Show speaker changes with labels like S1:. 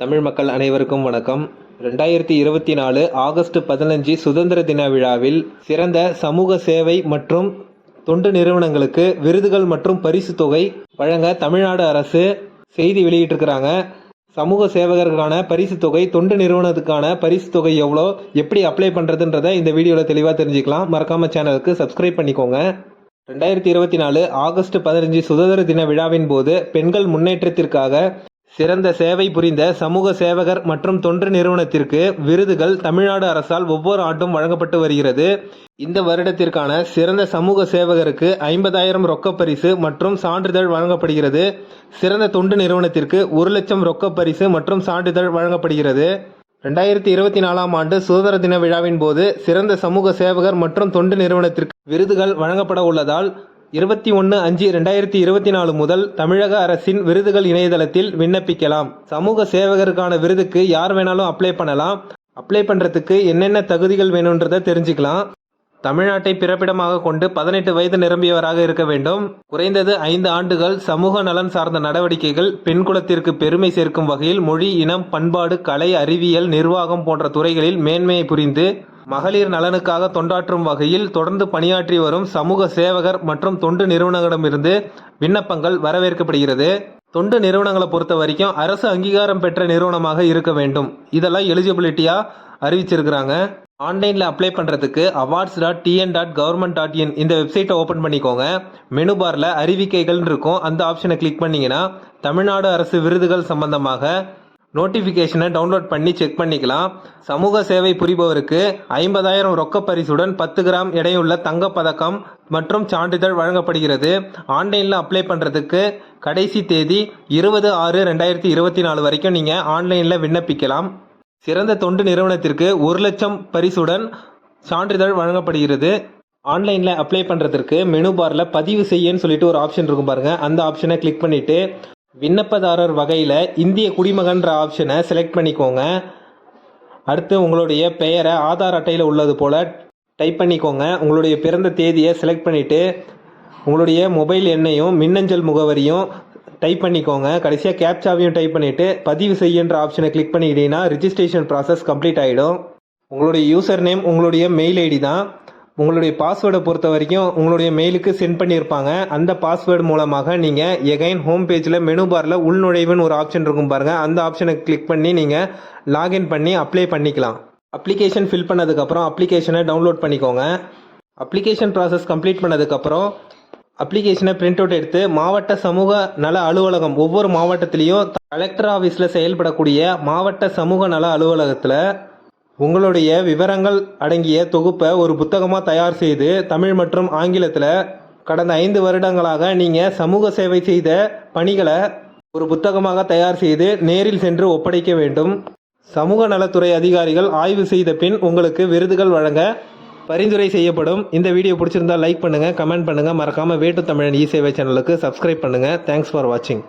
S1: தமிழ் மக்கள் அனைவருக்கும் வணக்கம். ரெண்டாயிரத்தி இருபத்தி நாலு ஆகஸ்ட் பதினஞ்சு சுதந்திர தின விழாவில் சிறந்த சமூக சேவை மற்றும் தொண்டு நிறுவனங்களுக்கு விருதுகள் மற்றும் பரிசு தொகை வழங்க தமிழ்நாடு அரசு செய்தி வெளியிட்டிருக்கிறாங்க. சமூக சேவகருக்கான பரிசு தொகை தொண்டு நிறுவனத்துக்கான பரிசு தொகை எவ்வளோ எப்படி அப்ளை பண்ணுறதுன்றதை இந்த வீடியோவில் தெளிவாக தெரிஞ்சுக்கலாம். மறக்காம சேனலுக்கு சப்ஸ்கிரைப் பண்ணிக்கோங்க. ரெண்டாயிரத்தி இருபத்தி நாலு ஆகஸ்ட் பதினஞ்சு சுதந்திர தின விழாவின் போது பெண்கள் முன்னேற்றத்திற்காக சிறந்த சேவை புரிந்த சமூக சேவகர் மற்றும் தொண்டு நிறுவனத்திற்கு விருதுகள் தமிழ்நாடு அரசால் ஒவ்வொரு ஆண்டும் வழங்கப்பட்டு வருகிறது. இந்த வருடத்திற்கான சிறந்த சமூக சேவகருக்கு ஐம்பதாயிரம் ரொக்க பரிசு மற்றும் சான்றிதழ் வழங்கப்படுகிறது. சிறந்த தொண்டு நிறுவனத்திற்கு ஒரு லட்சம் ரொக்க பரிசு மற்றும் சான்றிதழ் வழங்கப்படுகிறது. ரெண்டாயிரத்தி இருபத்தி நாலாம் ஆண்டு சுதந்திர தின விழாவின் போது சிறந்த சமூக சேவகர் மற்றும் தொண்டு நிறுவனத்திற்கு விருதுகள் வழங்கப்பட உள்ளதால் இருபத்தி ஒன்று அஞ்சு ரெண்டாயிரத்தி இருபத்தி நாலு முதல் தமிழக அரசின் விருதுகள் இணையதளத்தில் விண்ணப்பிக்கலாம். சமூக சேவகருக்கான விருதுக்கு யார் வேணாலும் அப்ளை பண்ணலாம். அப்ளை பண்ணுறதுக்கு என்னென்ன தகுதிகள் வேணுன்றதை தெரிஞ்சுக்கலாம். தமிழ்நாட்டை பிறப்பிடமாக கொண்டு பதினெட்டு வயது நிரம்பியவராக இருக்க வேண்டும். குறைந்தது ஐந்து ஆண்டுகள் சமூக நலன் சார்ந்த நடவடிக்கைகள் பெண் குலத்திற்கு பெருமை சேர்க்கும் வகையில் மொழி இனம் பண்பாடு கலை அறிவியல் நிர்வாகம் போன்ற துறைகளில் மேன்மையை புரிந்து மகளிர் நலனுக்காக தொண்டாற்றும் வகையில் தொடர்ந்து பணியாற்றி வரும் சமூக சேவகர் மற்றும் தொண்டு நிறுவனங்களிடமிருந்து விண்ணப்பங்கள் வரவேற்கப்படுகிறது. தொண்டு நிறுவனங்களை பொறுத்த வரைக்கும் அரசு அங்கீகாரம் பெற்ற நிறுவனமாக இருக்க வேண்டும். இதெல்லாம் எலிஜிபிலிட்டியாக அறிவிச்சிருக்கிறாங்க. ஆன்லைனில் அப்ளை பண்ணுறதுக்கு awards dot TN dot government dot in இந்த வெப்சைட்டை ஓப்பன் பண்ணிக்கோங்க. மெனு பாரில் அறிவிக்கைகள் இருக்கும். அந்த ஆப்ஷனை கிளிக் பண்ணீங்கன்னா தமிழ்நாடு அரசு விருதுகள் சம்பந்தமாக நோட்டிஃபிகேஷனை டவுன்லோட் பண்ணி செக் பண்ணிக்கலாம். சமூக சேவை புரிபவருக்கு ஐம்பதாயிரம் ரொக்க பரிசுடன் பத்து கிராம் எடையுள்ள தங்கப் பதக்கம் மற்றும் சான்றிதழ் வழங்கப்படுகிறது. ஆன்லைனில் அப்ளை பண்ணுறதுக்கு கடைசி தேதி இருபது ஆறு ரெண்டாயிரத்தி இருபத்தி நாலு வரைக்கும் நீங்கள் ஆன்லைனில் விண்ணப்பிக்கலாம். சிறந்த தொண்டு நிறுவனத்திற்கு ஒரு லட்சம் பரிசுடன் சான்றிதழ் வழங்கப்படுகிறது. ஆன்லைனில் அப்ளை பண்ணுறதுக்கு மெனு பாரில் பதிவு செய்யன்னு சொல்லிட்டு ஒரு ஆப்ஷன் இருக்கும் பாருங்கள் அந்த ஆப்ஷனை கிளிக் பண்ணிவிட்டு விண்ணப்பதாரர் வகையில் இந்திய குடிமகன்ற ஆப்ஷனை செலக்ட் பண்ணிக்கோங்க. அடுத்து உங்களுடைய பெயரை ஆதார் அட்டையில் உள்ளது போல் டைப் பண்ணிக்கோங்க. உங்களுடைய பிறந்த தேதியை செலக்ட் பண்ணிவிட்டு உங்களுடைய மொபைல் எண்ணையும் மின்னஞ்சல் முகவரியும் டைப் பண்ணிக்கோங்க. கடைசியாக கேப்சாவையும் டைப் பண்ணிவிட்டு பதிவு செய்யுன்ற ஆப்ஷனை கிளிக் பண்ணிக்கிட்டீங்கன்னா ரிஜிஸ்ட்ரேஷன் ப்ராசஸ் கம்ப்ளீட் ஆகிடும் உங்களுடைய யூசர் நேம் உங்களுடைய மெயில் ஐடி தான். உங்களுடைய பாஸ்வேர்டை பொறுத்த வரைக்கும் உங்களுடைய மெயிலுக்கு சென்ட் பண்ணியிருப்பாங்க. அந்த பாஸ்வேர்டு மூலமாக நீங்கள் எகைன் ஹோம் பேஜில் மெனு பாரில் உள்நுழைவுன்னு ஒரு ஆப்ஷன் இருக்கும் பாருங்கள் அந்த ஆப்ஷனை கிளிக் பண்ணி நீங்கள் லாகின் பண்ணி அப்ளை பண்ணிக்கலாம். அப்ளிகேஷன் ஃபில் பண்ணதுக்கப்புறம் அப்ளிகேஷனை டவுன்லோட் பண்ணிக்கோங்க. அப்ளிகேஷன் ப்ராசஸ் கம்ப்ளீட் பண்ணதுக்கப்புறம் அப்ளிகேஷனை பிரிண்ட் அவுட் எடுத்து மாவட்ட சமூக நல அலுவலகம் ஒவ்வொரு மாவட்டத்திலையும் கலெக்டர் ஆஃபீஸில் செயல்படக்கூடிய மாவட்ட சமூக நல அலுவலகத்தில் உங்களுடைய விவரங்கள் அடங்கிய தொகுப்பை ஒரு புத்தகமாக தயார் செய்து தமிழ் மற்றும் ஆங்கிலத்தில் கடந்த ஐந்து வருடங்களாக நீங்கள் சமூக சேவை செய்த பணிகளை ஒரு புத்தகமாக தயார் செய்து நேரில் சென்று ஒப்படைக்க வேண்டும். சமூக நலத்துறை அதிகாரிகள் ஆய்வு செய்த பின் உங்களுக்கு விருதுகள் வழங்க பரிந்துரை செய்யப்படும். இந்த வீடியோ பிடிச்சிருந்தா லைக் பண்ணுங்கள் கமெண்ட் பண்ணுங்கள் மறக்காமல் வேட்டு தமிழன் இ சேவை சேனலுக்கு சப்ஸ்கிரைப் பண்ணுங்கள் தேங்க்ஸ் ஃபார் வாட்சிங்